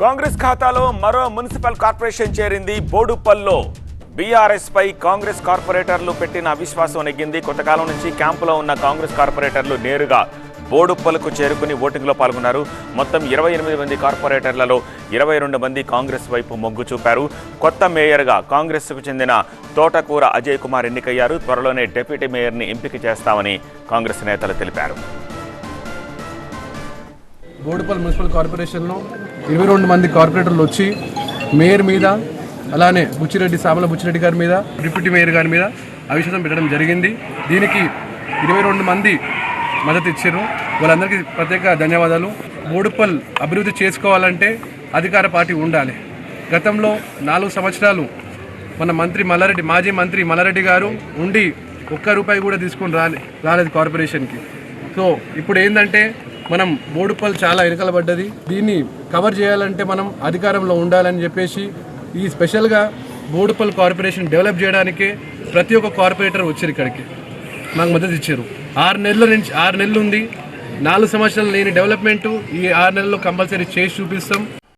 కాంగ్రెస్ ఖాతాలో మరో municipal corporation చేరింది బోడుపల్లో. బీఆర్ఎస్ పై కాంగ్రెస్ కార్పొరేటర్లు పెట్టిన అవిశ్వాసం నెగ్గింది. కొంతకాలం నుంచి క్యాంపులో ఉన్న కాంగ్రెస్ కార్పొరేటర్లు నేరుగా బోడుప్పలకు చేరుకుని ఓటింగ్లో పాల్గొన్నారు. మొత్తం ఇరవై ఎనిమిది మంది కార్పొరేటర్లలో ఇరవై రెండు మంది కాంగ్రెస్ వైపు మొగ్గు చూపారు. కొత్త మేయర్గా కాంగ్రెస్కు చెందిన తోటకూర అజయ్ కుమార్ ఎన్నికయ్యారు. త్వరలోనే డిప్యూటీ మేయర్ని ఎంపిక చేస్తామని కాంగ్రెస్ నేతలు తెలిపారు. బోడుపల్ మున్సిపల్ కార్పొరేషన్లో ఇరవై రెండు మంది కార్పొరేటర్లు వచ్చి మేయర్ మీద అలానే బుచ్చిరెడ్డి సామల బుచ్చిరెడ్డి గారి మీద డిప్యూటీ మేయర్ గారి మీద అవిశ్వాసం పెట్టడం జరిగింది. దీనికి ఇరవై రెండు మంది మద్దతు ఇచ్చారు. వాళ్ళందరికీ ప్రత్యేక ధన్యవాదాలు. బోడుపల్ అభివృద్ధి చేసుకోవాలంటే అధికార పార్టీ ఉండాలి. గతంలో నాలుగు సంవత్సరాలు మన మంత్రి మల్లారెడ్డి మాజీ మంత్రి మల్లారెడ్డి గారు ఉండి ఒక్క రూపాయి కూడా తీసుకొని రాలే రాలేదు కార్పొరేషన్కి. సో ఇప్పుడు ఏంటంటే మనం బోడుపల్ చాలా వెనకలబడ్డది దీన్ని కవర్ చేయాలంటే మనం అధికారంలో ఉండాలని చెప్పేసి ఈ స్పెషల్గా బోడుపల్ కార్పొరేషన్ డెవలప్ చేయడానికే ప్రతి ఒక్క కార్పొరేటర్ వచ్చారు ఇక్కడికి. మాకు మద్దతు ఇచ్చారు. ఆరు నెలల నుంచి ఆరు నెలలు ఉంది. నాలుగు సంవత్సరాలు లేని డెవలప్మెంటు ఈ ఆరు నెలల్లో కంపల్సరీ చేసి చూపిస్తాం.